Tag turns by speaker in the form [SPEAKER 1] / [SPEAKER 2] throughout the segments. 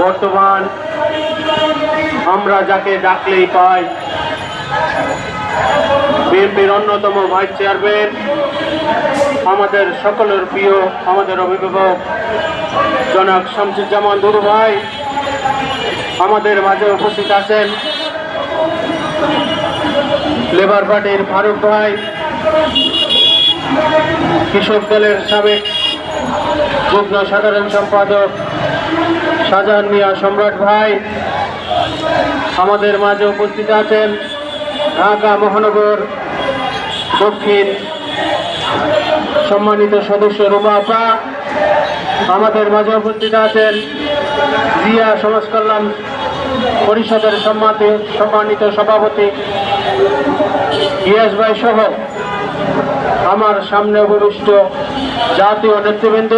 [SPEAKER 1] বর্তমান আমরা যাকে ডাকলেই পাই বিএনপির অন্যতম ভাইস চেয়ারম্যান, আমাদের সকলের প্রিয়, আমাদের অভিভাবক জনাব শামসুজ্জামান দুরু ভাই আমাদের মাঝে উপস্থিত আছেন। লেবার পার্টির ফারুক ভাই, কৃষক দলের সাবেক যুগ্ম সাধারণ সম্পাদক শাহজাহান মিয়া সম্রাট ভাই, আমাদের মাঝে উপস্থিত আছেন ঢাকা মহানগর দক্ষিণ সম্মানিত সদস্য রুমা আপা, আমাদের মাঝে উপস্থিত আছেন জিয়া সমাজ কল্যাণ পরিষদের সম্মানিত সম্মানিত সভাপতি ইয়াস ভাই সহ আমার সামনে উপবিষ্ট জাতীয় নেতৃবৃন্দ,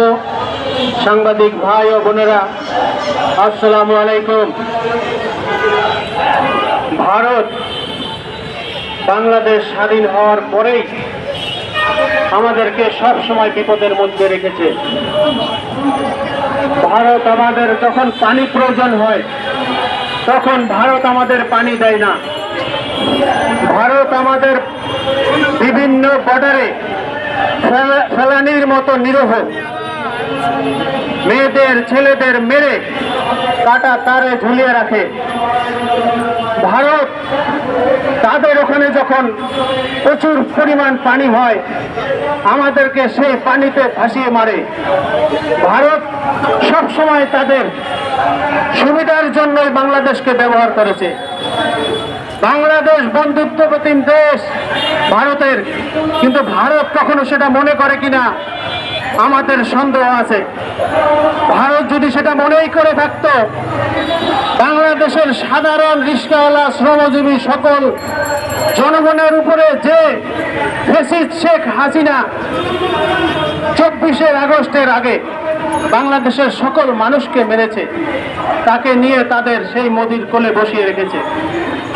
[SPEAKER 1] সাংবাদিক ভাই ও বোনেরা আসসালামু আলাইকুম। ভারত বাংলাদেশ স্বাধীন হওয়ার পরেই আমাদেরকে সব সময় বিপদের মধ্যে রেখেছে। ভারত আমাদের যখন পানি প্রয়োজন হয়, তখন ভারত আমাদের পানি দেয় না। ভারত আমাদের বিভিন্ন বর্ডারে ফেলা- ফেলানির মতো নিরহ। মেয়েদের, ছেলেদের মেরে কাটা তারে ঝুলিয়ে রাখে। ভারত, তাদের ওখানে যখন প্রচুর পরিমাণ পানি হয়, আমাদেরকে সেই পানিতে ভাসিয়ে মারে। ভারত সব সময় তাদের সুবিধার জন্যই বাংলাদেশকে ব্যবহার করেছে। বাংলাদেশ বন্ধুত্বপ্রতিম দেশ ভারতের। কিন্তু ভারত কখনো সেটা মনে করে কিনা আমাদের সন্দেহ আছে। ভারত যদি সেটা মনেই করে থাকতো, বাংলাদেশের সাধারণ রিস্কাওয়ালা শ্রমজীবী সকল জনগণের উপরে যে ফেসিদ শেখ হাসিনা চব্বিশের আগস্টের আগে বাংলাদেশের সকল মানুষকে মেরেছে, তাকে নিয়ে তাদের সেই মোদির কোলে বসিয়ে রেখেছে।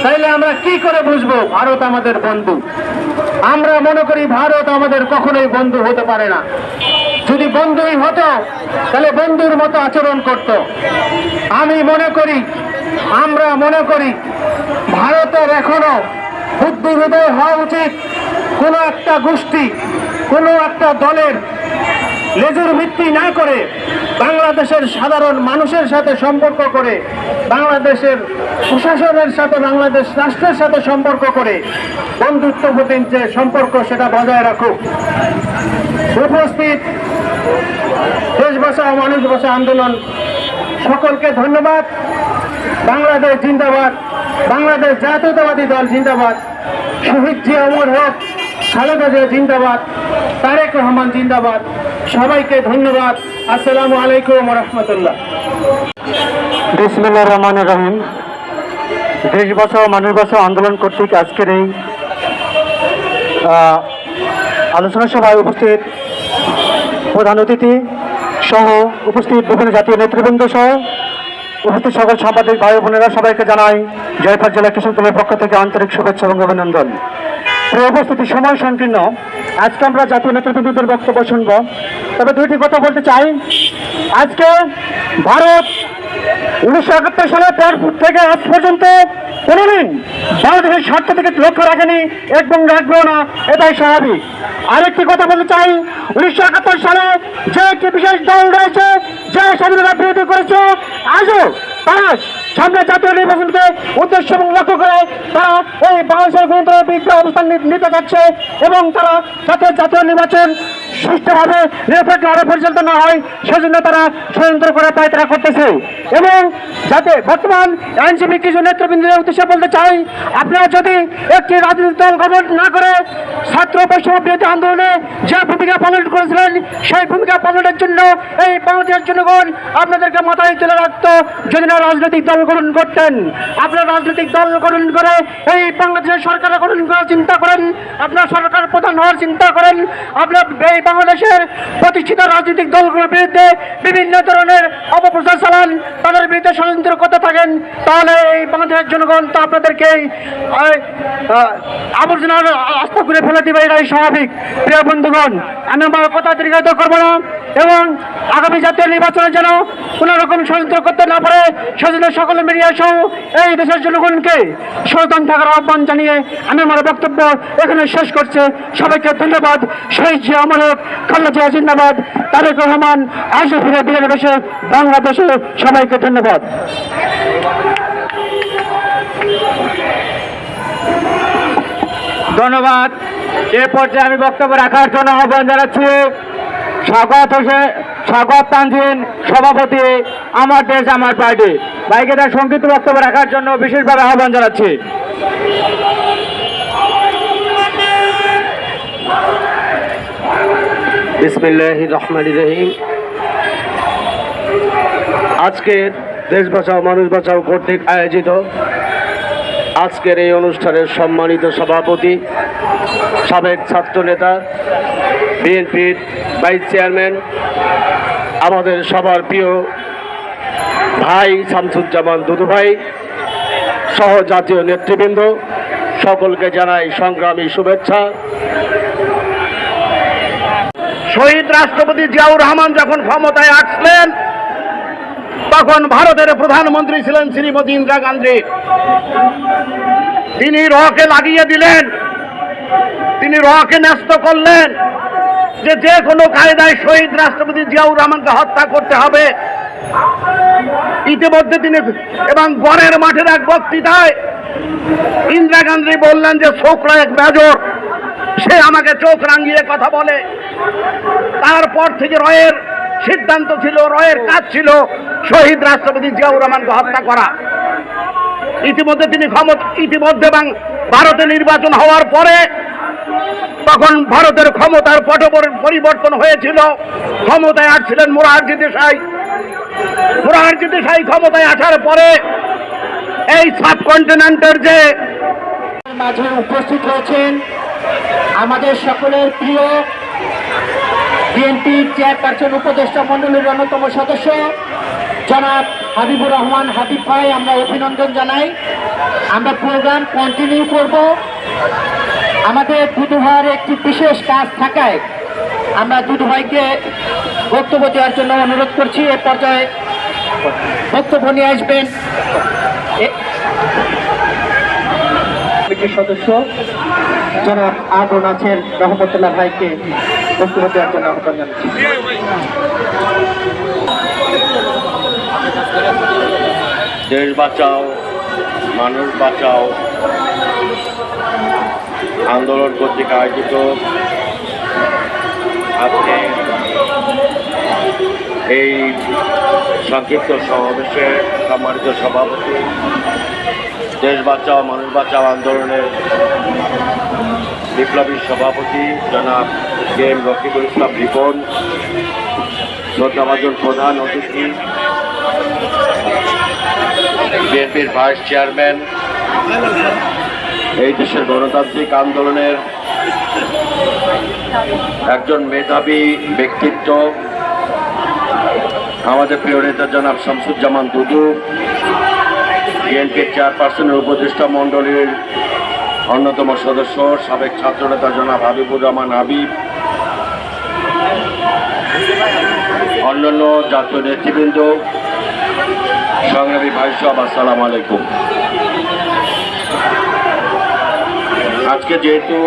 [SPEAKER 1] তাইলে আমরা কি করে বুঝব ভারত আমাদের বন্ধু? আমরা মনে করি ভারত আমাদের কখনোই বন্ধু হতে পারে না। যদি বন্ধুই হতো, তাহলে বন্ধুর মতো আচরণ করত। আমি মনে করি, আমরা মনে করি, ভারতের এখনও বুদ্ধি হৃদয় হওয়া উচিত। কোনো একটা গোষ্ঠী, কোনো একটা দলের লেজুর ভিত্তি না করে বাংলাদেশের সাধারণ মানুষের সাথে সম্পর্ক করে, বাংলাদেশের প্রশাসনের সাথে, বাংলাদেশ রাষ্ট্রের সাথে সম্পর্ক করে বন্ধুত্বপূর্ণ যে সম্পর্ক সেটা বজায় রাখুক। উপস্থিত দেশ বাঁচাও মানুষ বাঁচাও আন্দোলন। সকলকে ধন্যবাদ। বাংলাদেশ জিন্দাবাদ। বাংলাদেশ জাতীয়তাবাদী দল জিন্দাবাদ। শহীদ জিয়া অমর হক, খালেদা জিয়া জিন্দাবাদ, তারেক রহমান জিন্দাবাদ। সবাইকে ধন্যবাদ। আসসালামু আলাইকুম রহমতুল্লাহ।
[SPEAKER 2] বিসমিল্লাহ রহমান রহিম। দেশ বাঁচাও মানুষ বাঁচাও আন্দোলন কর্তৃক আজকের এই আলোচনা সভায় উপস্থিত প্রধান অতিথি সহ উপস্থিত বিভিন্ন জাতীয় নেতৃবৃন্দ সহ উপস্থিত সকল সাংবাদিক ভাই বোনেরা সবাইকে জানাই জয়পুর জেলা কৃষক দলের পক্ষ থেকে আন্তরিক শুভেচ্ছা এবং অভিনন্দন। উপস্থিতি, সময় সংকীর্ণ। আজকে আমরা জাতীয় নেতৃবৃন্দদের বক্তব্য শুনব। তবে দুইটি কথা বলতে চাই। আজকে ভারত উনিশশো একাত্তর সালের পর থেকে আজ পর্যন্ত কোনোদিন বাংলাদেশের স্বার্থ থেকে লক্ষ্য রাখেনি একদম রাখবেও না, এটাই স্বাভাবিক। আরেকটি কথা বলতে চাই, উনিশশো একাত্তর সালে যে একটি বিশেষ দল রয়েছে, যে স্বাধীনতা বিরোধী করেছে, আজও তারা সামনে জাতীয় নির্বাচনকে উদ্দেশ্য এবং লক্ষ্য করে তারা এই বাংলাদেশের গণতন্ত্রের বিরুদ্ধে অবস্থান নিতে যাচ্ছে এবং তারা যাতে জাতীয় নির্বাচন সুষ্ঠুভাবে নিরপেক্ষভাবে পরিচালিত না হয়, সেজন্য তারা ষড়যন্ত্র করে তাই তারা করতেছে। এবং যাতে বর্তমান আইনজীবী কিছু নেতৃবৃন্দের উদ্দেশ্যে বলতে চাই, আপনারা যদি একটি রাজনৈতিক দল গঠন না করে ছাত্র বৈষম্য বিরোধী আন্দোলনে যে ভূমিকা পালন করেছিলেন, সেই ভূমিকা পালনের জন্য এই বাংলাদেশের জনগণ আপনাদেরকে মাথায় তুলে রাখতো। যদি না রাজনৈতিক দল গঠন করতেন আপনার রাজনৈতিক দল গঠন করে, এই বাংলাদেশের সরকার গঠন করার চিন্তা করেন, আপনার সরকার প্রধান হওয়ার চিন্তা করেন, আপনার এই বাংলাদেশের প্রতিষ্ঠিত রাজনৈতিক দলগুলোর বিরুদ্ধে বিভিন্ন ধরনের অপপ্রচার চালান, তাদের বিরুদ্ধে ষড়যন্ত্র করতে তাহলে এই বাংলাদেশের জনগণ তো আপনাদেরকে আবর্জনার আস্থা করে ফেলে দেবে, এটাই স্বাভাবিক। প্রিয় বন্ধুগণ, আমি আমার কথা দীর্ঘায়িত করব না, এবং আগামী জাতীয় নির্বাচনে যেন কোনো রকম ষড়যন্ত্র করতে না পারে, সেজন্য সকল মিডিয়া সহ এই দেশের জনগণকে সচেতন থাকার আহ্বান জানিয়ে আমি আমার বক্তব্য এখানে শেষ করছে। সবাইকে ধন্যবাদ। শহীদ জিয়া অমরক খাল্লা জিয়া জিন্দাবাদ। তারেক রহমান আসে ফিরে বাংলাদেশে সবাইকে ধন্যবাদ। ধন্যবাদ। এ পর্যায়ে আমি বক্তব্য রাখার জন্য আহ্বান জানাচ্ছি স্বাগত হোসেন স্বাগত তানজিন সভাপতি আমার দেশ, আমার পার্টি। ভাইকে তার সংক্ষিপ্ত বক্তব্য রাখার জন্য বিশেষভাবে আহ্বান জানাচ্ছি।
[SPEAKER 3] আজকের দেশ বাঁচাও, মানুষ বাঁচাও কর্তৃক আয়োজিত আজকের এই অনুষ্ঠানের সম্মানিত সভাপতি, সাবেক ছাত্রনেতা, বিএনপির ভাইস চেয়ারম্যান, আমাদের সবার প্রিয় ভাই শামসুজ্জামান দুদু ভাই সহ জাতীয় নেতৃবৃন্দ, সকলকে জানাই সংগ্রামী শুভেচ্ছা। শহীদ রাষ্ট্রপতি জিয়াউর রহমান যখন ক্ষমতায় আসলেন তখন ভারতের প্রধানমন্ত্রী ছিলেন শ্রীমতী ইন্দিরা গান্ধী। তিনি রকে লাগিয়ে দিলেন। তিনি রকে ন্যস্ত করলেন যে যে কোনো কায়দায় শহীদ রাষ্ট্রপতি জিয়াউর রহমানকে হত্যা করতে হবে। ইতিমধ্যে তিনি এবং গড়ের মাঠের এক বক্তৃতায় ইন্দিরা গান্ধী বললেন যে ছোকরা এক মেজর, সে আমাকে চোখ রাঙিয়ে কথা বলে। তারপর থেকে রয়ের সিদ্ধান্ত ছিল, রয়ের কাজ ছিল শহীদ রাষ্ট্রপতি জিয়াউর রহমানকে হত্যা করা। ইতিমধ্যে তিনি ক্ষমতা, ইতিমধ্যে এবং ভারতে নির্বাচন হওয়ার পরে তখন ভারতের ক্ষমতার পট পরিবর্তন হয়েছিল। ক্ষমতায় আসছিলেন মোরারজি দেশাই। মোরারজি দেশাই ক্ষমতায় আসার পরে এই সাবকন্টিনেন্টের যে
[SPEAKER 2] মাঝে উপস্থিত হয়েছেন আমাদের সকলের প্রিয় বিএনপির চেয়ারপারসন উপদেষ্টা মণ্ডলীর অন্যতম সদস্য, জনাব হাবিবুর রহমান হাবিব ভাই, আমরা অভিনন্দন জানাই। আমরা প্রোগ্রাম কন্টিনিউ করব। আমাদের দুদু ভাইয়ের একটি বিশেষ কাজ থাকায় আমরা দুদু ভাইকে বক্তব্য দেওয়ার জন্য অনুরোধ করছি। এ পর্যায়ে বক্তব্য নিয়ে আসবেন। সদস্য জনাব আবু নাছের রহমতুল্লাহ ভাইকে বক্তব্য দেওয়ার জন্য আহ্বান
[SPEAKER 3] দেশ বাঁচাও, মানুষ বাঁচাও। আন্দোলন কর্তৃক আয়োজিত আজকে এই সংক্ষিপ্ত সমাবেশের সম্মানিত সভাপতি দেশ বাঁচাও, মানুষ বাঁচাও আন্দোলনের বিপ্লবী সভাপতি জনাব কে এম রফিকুল ইসলাম রিপন শ্রদ্ধাভাজন প্রধান অতিথি, বিএনপির ভাইস চেয়ারম্যান, এই দেশের গণতান্ত্রিক আন্দোলনের একজন মেধাবী ব্যক্তিত্ব, আমাদের প্রিয় নেতা জনাব শামসুজ্জামান দুদু বিএনপির চেয়ারপারসনের উপদেষ্টা মণ্ডলীর অন্যতম সদস্য, সাবেক ছাত্রনেতা জনাব হাবিবুর রহমান হাবিব, অন্যান্য জাতীয় নেতৃবৃন্দ, সংগ্রামী ভাই সব আসসালাম আলাইকুম। আজকে যেহেতু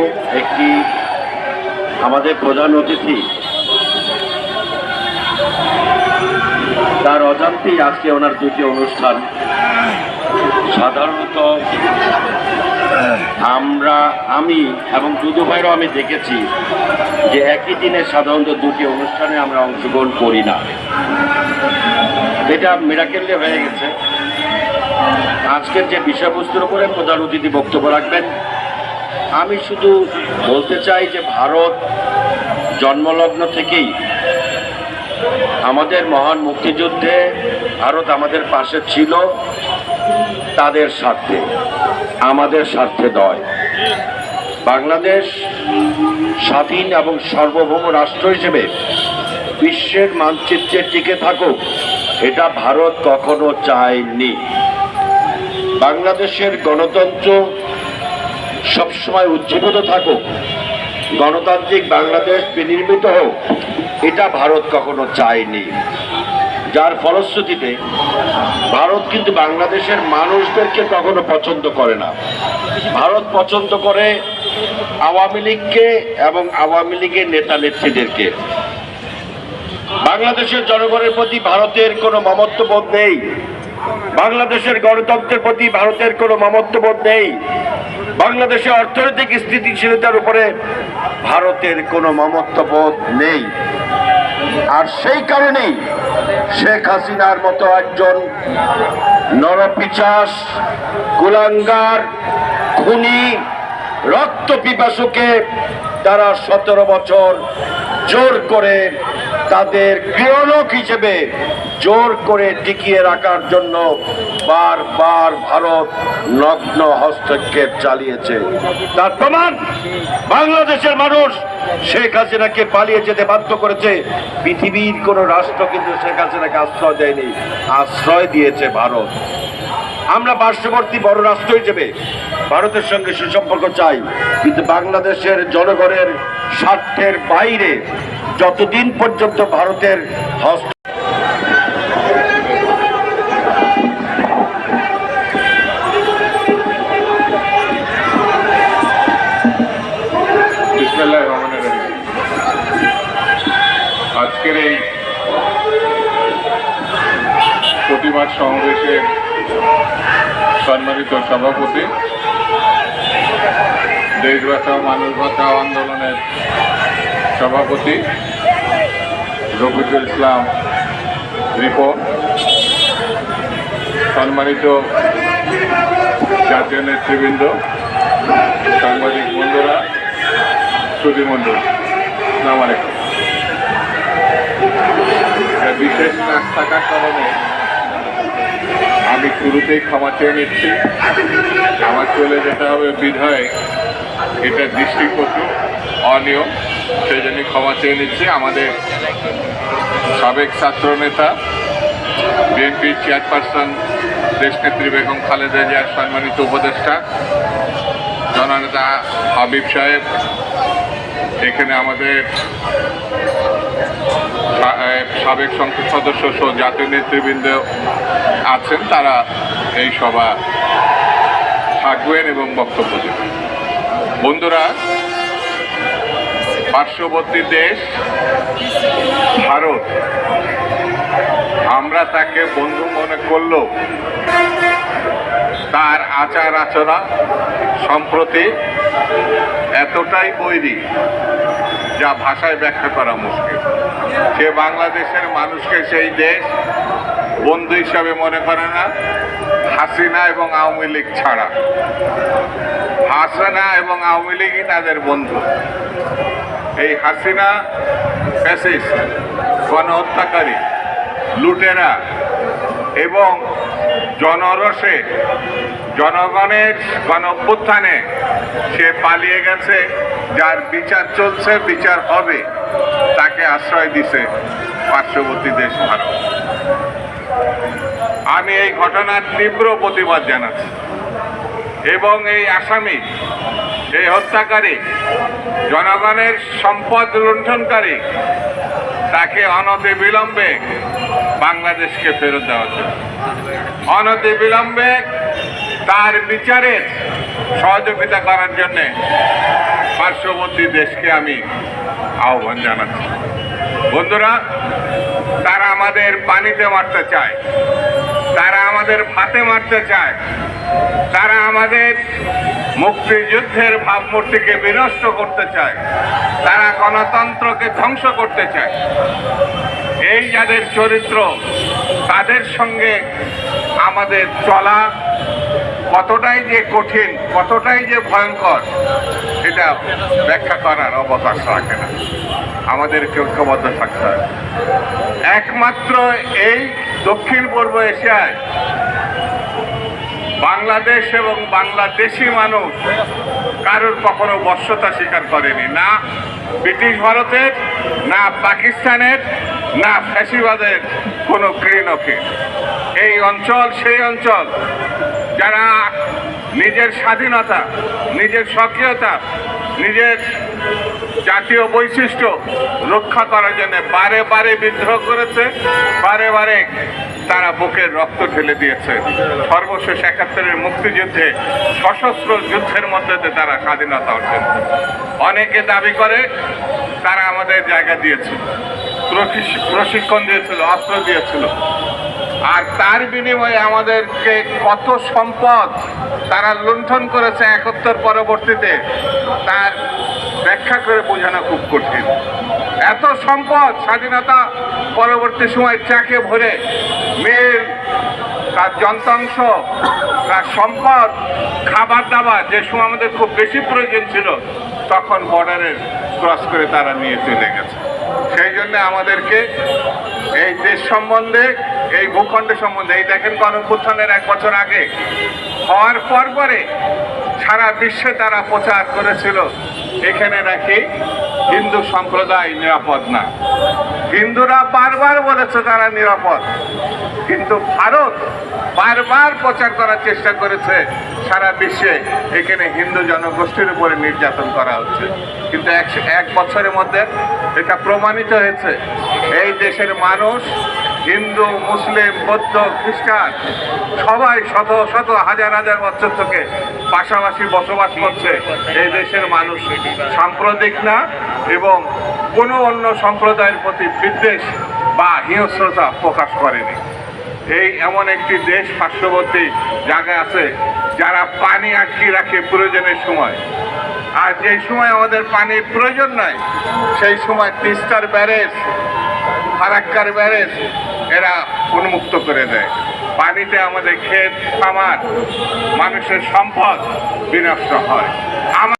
[SPEAKER 3] একটি আমাদের প্রধান অতিথি, তার অজান্তেই আজকে ওনার দুটি অনুষ্ঠান। সাধারণত আমরা, আমি এবং দুদু ভাইরও আমি দেখেছি যে একই দিনে সাধারণত দুটি অনুষ্ঠানে আমরা অংশগ্রহণ করি না। এটা মিরাকেলে হয়ে গেছে। আজকের যে বিষয়বস্তুর উপরে প্রধান অতিথি বক্তব্য রাখবেন, আমি শুধু বলতে চাই যে ভারত জন্মলগ্ন থেকেই আমাদের মহান মুক্তিযুদ্ধে ভারত আমাদের পাশে ছিল, তাদের স্বার্থে, আমাদের স্বার্থে নয়। বাংলাদেশ স্বাধীন এবং সার্বভৌম রাষ্ট্র হিসেবে বিশ্বের মানচিত্রে টিকে থাকুক, এটা ভারত কখনো চায়নি। বাংলাদেশের গণতন্ত্র সবসময় উজ্জীবিত থাকুক, গণতান্ত্রিক বাংলাদেশ বিনির্মিত হোক এটা ভারত কখনো চায়নি। যার ফলশ্রুতিতে ভারত কিন্তু বাংলাদেশের মানুষদেরকে কখনো পছন্দ করে না। ভারত পছন্দ করে আওয়ামী লীগকে এবং আওয়ামী লীগের নেতা নেত্রীদেরকে। বাংলাদেশের জনগণের প্রতি ভারতের কোনো মমত্ববোধ নেই। বাংলাদেশের গণতন্ত্রের প্রতি ভারতের কোনো মমত্ববোধ নেই। বাংলাদেশের অর্থনৈতিক স্থিতিশীলতার উপরে ভারতের কোনো মমত্ববোধ নেই। আর সেই কারণেই শেখ হাসিনার মতো একজন নরপিচাস, কুলাঙ্গার, খুনি রক্ত পিপাসুকে তারা সতেরো বছর জোর করে তাদের গৃহলোক হিসেবে জোর করে টিকিয়ে রাখার জন্য বারবার ভারত নগ্ন হস্তক্ষেপ চালিয়েছে। তার প্রমাণ, বাংলাদেশের মানুষ শেখ হাসিনাকে পালিয়ে যেতে বাধ্য করেছে। পৃথিবীর কোনো রাষ্ট্র কিন্তু শেখ হাসিনাকে আশ্রয় দেয়নি, আশ্রয় দিয়েছে ভারত। আমরা পার্শ্ববর্তী বড় রাষ্ট্র হিসেবে ভারতের সঙ্গে সুসম্পর্ক চাই, কিন্তু বাংলাদেশের জনগণের স্বার্থের বাইরে যতদিন পর্যন্ত ভারতের হস্ত।
[SPEAKER 4] আজকের এই প্রতিবাদ সমাবেশের সম্মানিত সভাপতি দেশ বাঁচাও মানুষ বাঁচাও আন্দোলনের সভাপতি রফিকুল ইসলাম রিপন। সম্মানিত জাতীয় নেতৃবৃন্দ, সাংবাদিক বন্ধুরা সুধীমণ্ডল একটা বিশেষ কাজ থাকার কারণে আমি শুরুতেই ক্ষমা চেয়ে নিচ্ছি। আমার চলে যেতে হবে বিধায়। এটা দৃষ্টিকটু অনিয়ম। সেই জন্য ক্ষমা চেয়ে নিচ্ছি। আমাদের সাবেক ছাত্র নেতা বিএনপির চেয়ারপারসন, দেশনেত্রী বেগম খালেদা জিয়ার সম্মানিত উপদেষ্টা, জননেতা হাবিব সাহেব, এখানে আমাদের সাবেক সংসদ সদস্য সহ জাতীয় নেতৃবৃন্দ আছেন। তারা এই সভা থাকবেন এবং বক্তব্য দেবেন। বন্ধুরা পার্শ্ববর্তী দেশ, ভারত। আমরা তাকে বন্ধু মনে করলেও তার আচার আচরণ সম্প্রতি এতটাই বৈরী যা ভাষায় ব্যাখ্যা করা মুশকিল। সে বাংলাদেশের মানুষকে সেই দেশ বন্ধু হিসাবে মনে করে না, হাসিনা এবং আওয়ামী লীগ ছাড়া। হাসিনা এবং আওয়ামী লীগই তাদের বন্ধু। এই হাসিনা ফ্যাসিস্ট, গণহত্যাকারী, লুটেরা এবং জনরসে জনগণের গণ অভ্যুত্থানে সে পালিয়ে গেছে, যার বিচার চলছে, বিচার হবে, তাকে আশ্রয় দিছে পার্শ্ববর্তী দেশ ভারত। আমি এই ঘটনার তীব্র প্রতিবাদ জানাচ্ছি এবং এই আসামি এই হত্যাকারী জনগণের সম্পদ লুণ্ঠনকারী, তাকে অনতি বিলম্বে বাংলাদেশকে ফেরত দেওয়া জন্য অনতি বিলম্বে তার বিচারের সহযোগিতা করার জন্যে পার্শ্ববর্তী দেশকে আমি আহ্বান জানাচ্ছি। বন্ধুরা, তারা আমাদের পানিতে মারতে চায়। তারা আমাদের ভাতে মারতে চায়। তারা আমাদের মুক্তিযুদ্ধের ভাবমূর্তিকে বিনষ্ট করতে চায়। তারা গণতন্ত্রকে ধ্বংস করতে চায়। এই যাদের চরিত্র, তাদের সঙ্গে আমাদের চলা কতটাই যে কঠিন, কতটাই যে ভয়ঙ্কর, এটা ব্যাখ্যা করার অবকাশ রাখে না। আমাদেরকে ঐক্যবদ্ধ থাকতে হবে। একমাত্র এই দক্ষিণ পূর্ব এশিয়ায় বাংলাদেশ এবং বাংলাদেশি মানুষ কারোর কখনো বর্ষতা স্বীকার করেনি। না ব্রিটিশ ভারতের, না পাকিস্তানের, না ফ্যাসিবাদের কোনো কৃণকে এই অঞ্চল, সেই অঞ্চল যারা নিজের স্বাধীনতা, নিজের সক্রিয়তা নিজের জাতীয় বৈশিষ্ট্য রক্ষা করার জন্য বারে বারে বিদ্রোহ করেছে, বারে বারে তারা বুকের রক্ত ঢেলে দিয়েছে। সর্বশেষ একাত্তরের মুক্তিযুদ্ধে সশস্ত্র যুদ্ধের মধ্যে তারা স্বাধীনতা অর্জন অনেকে দাবি করে তারা আমাদের জায়গা দিয়েছে। প্রশিক্ষ- প্রশিক্ষণ দিয়েছিল, অস্ত্র দিয়েছিল। আর তার বিনিময়ে আমাদেরকে কত সম্পদ তারা লুণ্ঠন করেছে একত্তর পরবর্তীতে, তার ব্যাখ্যা করে বোঝানো খুব কঠিন। এত সম্পদ স্বাধীনতা পরবর্তী সময় চাকে ভরে মিল, তার যন্ত্রাংশ, তার সম্পদ, খাবার দাবার, যে সময় আমাদের খুব বেশি প্রয়োজন ছিল, তখন বর্ডারের ক্রস করে তারা নিয়ে চলে গেছে। সেই জন্য আমাদেরকে এই দেশ সম্বন্ধে, এই ভূখণ্ড সম্বন্ধে, এই দেখেন গণপুত্থানের এক বছর আগে, হওয়ার পর পরে সারা বিশ্বে তারা প্রচার করেছিল এখানে নাকি হিন্দু সম্প্রদায় নিরাপদ না। হিন্দুরা বারবার বলেছে তারা নিরাপদ। কিন্তু ভারত বারবার প্রচার করার চেষ্টা করেছে সারা বিশ্বে। এখানে হিন্দু জনগোষ্ঠীর উপরে নির্যাতন করা হচ্ছে। কিন্তু এক বছরের মধ্যে এটা প্রমাণিত হয়েছে। এই দেশের মানুষ হিন্দু, মুসলিম, বৌদ্ধ, খ্রিস্টান, সবাই শত শত হাজার হাজার বছর থেকে পাশাপাশি বসবাস করছে। এই দেশের মানুষ সাম্প্রদায়িক না এবং কোনো অন্য সম্প্রদায়ের প্রতি বিদ্বেষ বা হিংস্রতা প্রকাশ করেনি। এই এমন একটি দেশ পার্শ্ববর্তী জায়গায় আছে, যারা পানি আটকে রাখে প্রয়োজনের সময়। আর যেই সময় আমাদের পানির প্রয়োজন নাই সেই সময় তিস্তার ব্যারেজ, ফারাক্কার ব্যারেজ এরা উন্মুক্ত করে দেয়। পানিতে আমাদের ক্ষেত আমার মানুষের সম্পদ বিনষ্ট হয়।